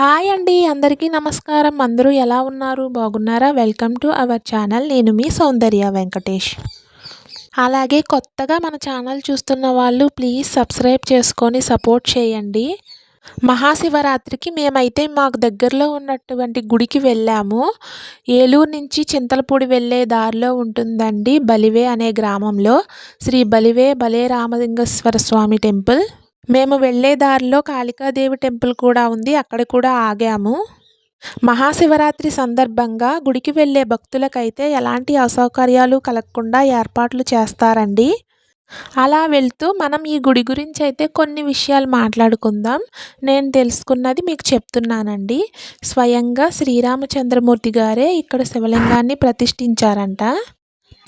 Hi అండి అందరికీ నమస్కారం. అందరూ ఎలా ఉన్నారు? బాగున్నారా? Welcome to our channel. నేను మీ సౌందర్య వెంకటేష్. అలాగే కొత్తగా మన ఛానల్ చూస్తున్న వాళ్ళు ప్లీజ్ సబ్స్క్రైబ్ చేసుకొని సపోర్ట్ చేయండి. మహాశివరాత్రికి మేమైతే మాకు దగ్గరలో ఉన్నటువంటి గుడికి వెళ్ళాము. ఏలూరు నుంచి చింతలపూడి వెళ్ళే దారిలో ఉంటుందండి బలివే అనే గ్రామంలో. శ్రీ బలివే బలే రామలింగేశ్వర స్వామి టెంపుల్. మేము వెళ్ళే దారిలో కాళికాదేవి టెంపుల్ కూడా ఉంది. అక్కడ కూడా ఆగాము. మహాశివరాత్రి సందర్భంగా గుడికి వెళ్ళే భక్తులకైతే ఎలాంటి అసౌకర్యాలు కలగకుండా ఏర్పాట్లు చేస్తారండి. అలా వెళ్తూ మనం ఈ గుడి గురించి అయితే కొన్ని విషయాలు మాట్లాడుకుందాం. నేను తెలుసుకున్నది మీకు చెప్తున్నానండి. స్వయంగా శ్రీరామచంద్రమూర్తి గారే ఇక్కడ శివలింగాన్ని ప్రతిష్ఠించారంట.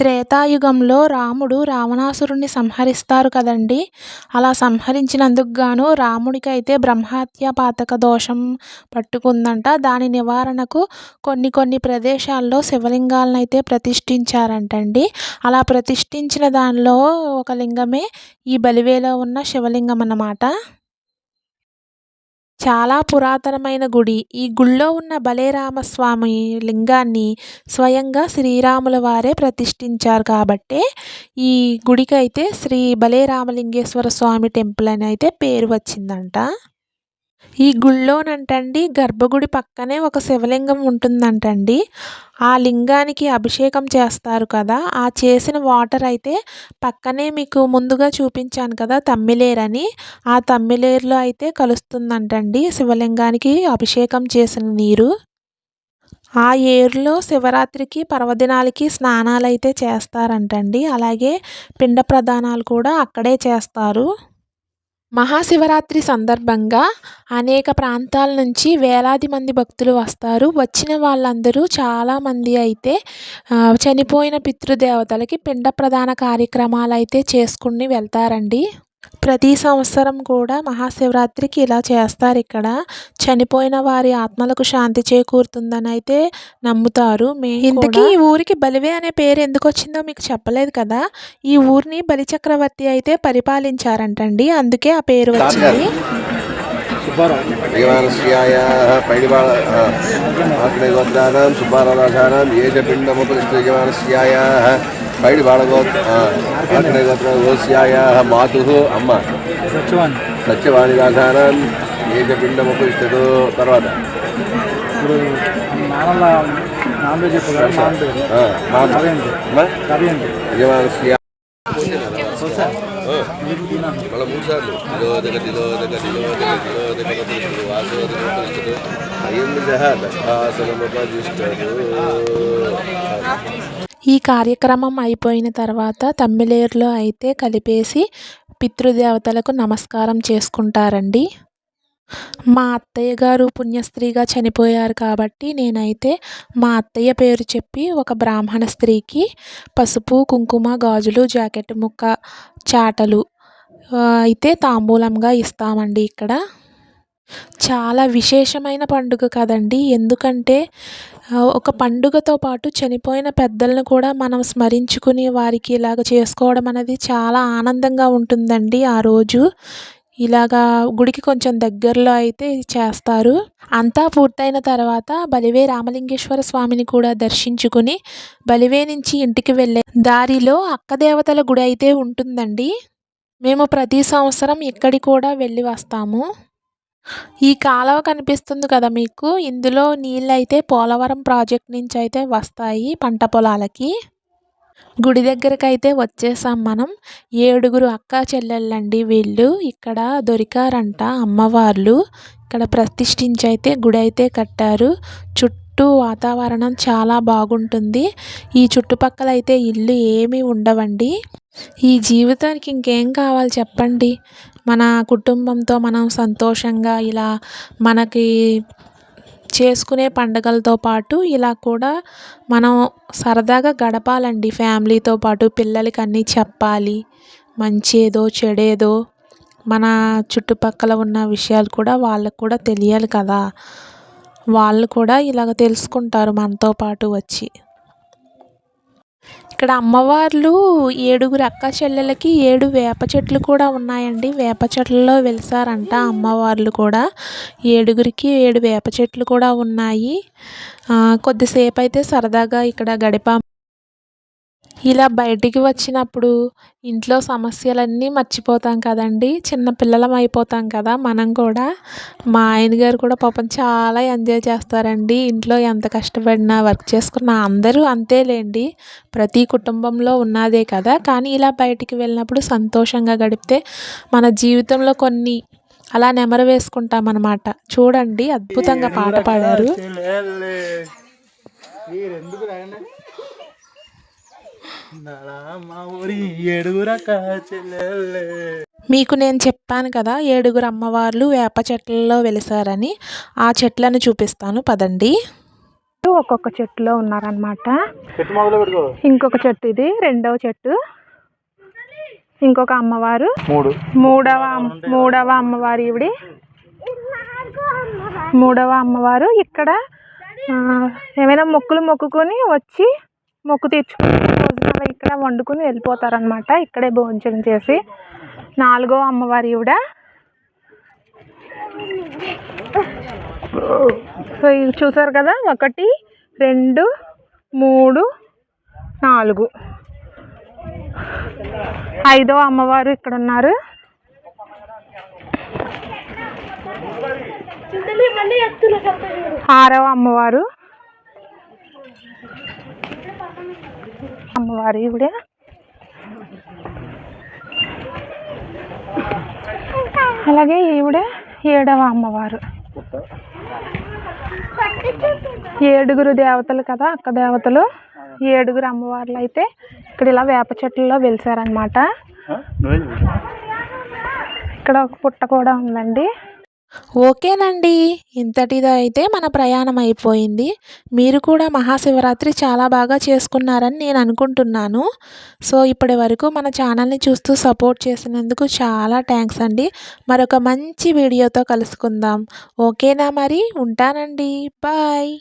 త్రేతాయుగంలో రాముడు రావణాసురుణ్ణి సంహరిస్తారు కదండి. అలా సంహరించినందుకు గాను రాముడికైతే బ్రహ్మహత్య పాతక దోషం పట్టుకుందంట. దాని నివారణకు కొన్ని కొన్ని ప్రదేశాల్లో శివలింగాలను అయితే ప్రతిష్ఠించారంటండి. అలా ప్రతిష్ఠించిన దానిలో ఒక లింగమే ఈ బలివేలో ఉన్న శివలింగం అన్నమాట చాలా పురాతనమైన గుడి. ఈ గుళ్ళో ఉన్న బలేరామస్వామి లింగాన్ని స్వయంగా శ్రీరాముల వారే ప్రతిష్ఠించారు కాబట్టే ఈ గుడికి అయితే శ్రీ బలేరామలింగేశ్వర స్వామి టెంపుల్ అని అయితే పేరు వచ్చిందంట. ఈ గుళ్ళోనంటండి గర్భగుడి పక్కనే ఒక శివలింగం ఉంటుందంటండి. ఆ లింగానికి అభిషేకం చేస్తారు కదా ఆ చేసిన వాటర్ అయితే పక్కనే మీకు ముందుగా చూపించాను కదా తమ్మిలేరని. ఆ తమ్మిలేరులో అయితే కలుస్తుందంటండి శివలింగానికి అభిషేకం చేసిన నీరు. ఆ ఏరులో శివరాత్రికి పర్వదినాలకి స్నానాలు అయితే చేస్తారంటండి. అలాగే పిండ ప్రదానాలు కూడా అక్కడే చేస్తారు. మహాశివరాత్రి సందర్భంగా అనేక ప్రాంతాల నుంచి వేలాది మంది భక్తులు వస్తారు. వచ్చిన వాళ్ళందరూ చాలామంది అయితే చనిపోయిన పితృదేవతలకి పిండ ప్రధాన కార్యక్రమాలు అయితే చేసుకుని వెళ్తారండి. ప్రతి సంవత్సరం కూడా మహాశివరాత్రికి ఇలా చేస్తారు ఇక్కడ. చనిపోయిన వారి ఆత్మలకు శాంతి చేకూరుతుందని అయితే నమ్ముతారు. మే ఇంతకీ ఈ ఊరికి బలివే అనే పేరు ఎందుకు వచ్చిందో మీకు చెప్పలేదు కదా? ఈ ఊరిని బలిచక్రవర్తి అయితే పరిపాలించారంటండి. అందుకే ఆ పేరు వచ్చింది. పైడివాళ యజమానస్యాయాः పైడివాళగో ఆగ్నేయగోత్రగోస్యాయాः మాతుः అమ్మ సత్యవాణి సత్యవాణిదాసానాం ఏ చ పిండముపరిష్టదో తర్వాత ఇప్పుడు నాన్న ఆ, మాత కవి అంటే మళ్ళీ మూడు సార్లు నిరోధక నిరోధక నిరోధక నిరోధక పరిస్థితులు వాసోదక పరిస్థితులు అయ్యింది ఈ కార్యక్రమం అయిపోయిన తర్వాత తమ్మిలేరులో అయితే కలిపేసి పితృదేవతలకు నమస్కారం చేసుకుంటారండి. మా అత్తయ్య గారు పుణ్యస్త్రీగా చనిపోయారు కాబట్టి నేనైతే మా అత్తయ్య పేరు చెప్పి ఒక బ్రాహ్మణ స్త్రీకి పసుపు కుంకుమ గాజులు జాకెట్ ముక్క చాటలు అయితే తాంబూలంగా ఇస్తామండి ఇక్కడ. చాలా విశేషమైన పండుగ కదండి. ఎందుకంటే ఒక పండుగతో పాటు చనిపోయిన పెద్దలను కూడా మనం స్మరించుకుని వారికి ఇలాగ చేసుకోవడం అనేది చాలా ఆనందంగా ఉంటుందండి ఆ రోజు. ఇలాగా గుడికి కొంచెం దగ్గరలో అయితే చేస్తారు. అంతా పూర్తయిన తర్వాత బలివే రామలింగేశ్వర స్వామిని కూడా దర్శించుకుని బలివే నుంచి ఇంటికి వెళ్ళే దారిలో అక్క దేవతల గుడి అయితే ఉంటుందండి. మేము ప్రతి సంవత్సరం ఇక్కడి కూడా వెళ్ళి వస్తాము. ఈ కాలువ కనిపిస్తుంది కదా మీకు? ఇందులో నీళ్ళు అయితే పోలవరం ప్రాజెక్ట్ నుంచి అయితే వస్తాయి పంట పొలాలకి. గుడి దగ్గరకు అయితే వచ్చేసాం మనం. ఏడుగురు అక్క చెల్లెళ్ళండి వీళ్ళు. ఇక్కడ దొరికారంట అమ్మవార్లు. ఇక్కడ ప్రతిష్ఠించి అయితే గుడి అయితే కట్టారు. చుట్టూ చుట్టూ వాతావరణం చాలా బాగుంటుంది. ఈ చుట్టుపక్కల అయితే ఇల్లు ఏమీ ఉండవండి. ఈ జీవితానికి ఇంకేం కావాలి చెప్పండి? మన కుటుంబంతో మనం సంతోషంగా ఇలా మనకి చేసుకునే పండగలతో పాటు ఇలా కూడా మనం సరదాగా గడపాలండి. ఫ్యామిలీతో పాటు పిల్లలకి అన్నీ చెప్పాలి. మంచేదో చెడేదో మన చుట్టుపక్కల ఉన్న విషయాలు కూడా వాళ్ళకు కూడా తెలియాలి కదా. వాళ్ళు కూడా ఇలాగ తెలుసుకుంటారు మనతో పాటు వచ్చి. ఇక్కడ అమ్మవార్లు ఏడుగురు అక్క చెల్లెలకి ఏడు వేప చెట్లు కూడా ఉన్నాయండి. వేప చెట్లలో వెలిసారంట అమ్మవార్లు కూడా. ఏడుగురికి ఏడు వేప చెట్లు కూడా ఉన్నాయి. కొద్దిసేపు అయితే సరదాగా ఇక్కడ గడిపాం ఇలా బయటికి వచ్చినప్పుడు ఇంట్లో సమస్యలన్నీ మర్చిపోతాం కదండి. చిన్న పిల్లలం అయిపోతాం కదా మనం కూడా. మా ఆయన గారు కూడా పాపం చాలా ఎంజాయ్ చేస్తారండి. ఇంట్లో ఎంత కష్టపడినా వర్క్ చేసుకున్నా అందరూ అంతేలేండి. ప్రతి కుటుంబంలో ఉన్నదే కదా. కానీ ఇలా బయటికి వెళ్ళినప్పుడు సంతోషంగా గడిపితే మన జీవితంలో కొన్ని అలా నెమరు వేసుకుంటాం అన్నమాట చూడండి అద్భుతంగా పాట పాడారు. మీకు నేను చెప్పాను కదా ఏడుగురు అమ్మవార్లు వేప చెట్లలో వెలిసారని. ఆ చెట్లను చూపిస్తాను పదండి. ఒక్కొక్క చెట్టులో ఉన్నారనమాట ఇంకొక చెట్టు ఇది రెండవ చెట్టు. ఇంకొక అమ్మవారు. మూడు. మూడవ మూడవ అమ్మవారు ఇవిడి మూడవ అమ్మవారు ఇక్కడ ఏమైనా మొక్కులు మొక్కుకొని వచ్చి మొక్కు తీర్చుకుని భోజనాలు ఇక్కడ వండుకుని వెళ్ళిపోతారనమాట ఇక్కడే భోజనం చేసి నాలుగో అమ్మవారి ఈవిడ. సో ఇవి చూసారు కదా? ఒకటి రెండు మూడు నాలుగు. ఐదో అమ్మవారు ఇక్కడ ఉన్నారు. ఆరవ అమ్మవారు. అమ్మవారు ఇవిడే అలాగే ఈవిడ ఏడవ అమ్మవారు. ఏడుగురు దేవతలు కదా అక్క దేవతలు. ఏడుగురు అమ్మవార్లు అయితే ఇక్కడ ఇలా వేప చెట్లలో వెలిసారనమాట ఇక్కడ ఒక పుట్ట కూడా ఉందండి. ఓకేనండి. ఇంతటిదో అయితే మన ప్రయాణం అయిపోయింది. మీరు కూడా మహాశివరాత్రి చాలా బాగా చేసుకున్నారని నేను అనుకుంటున్నాను. సో ఇప్పటి వరకు మన ఛానల్ని చూస్తూ సపోర్ట్ చేసినందుకు చాలా థ్యాంక్స్ అండి. మరొక మంచి వీడియోతో కలుసుకుందాం. ఓకేనా మరి? ఉంటానండి. బాయ్.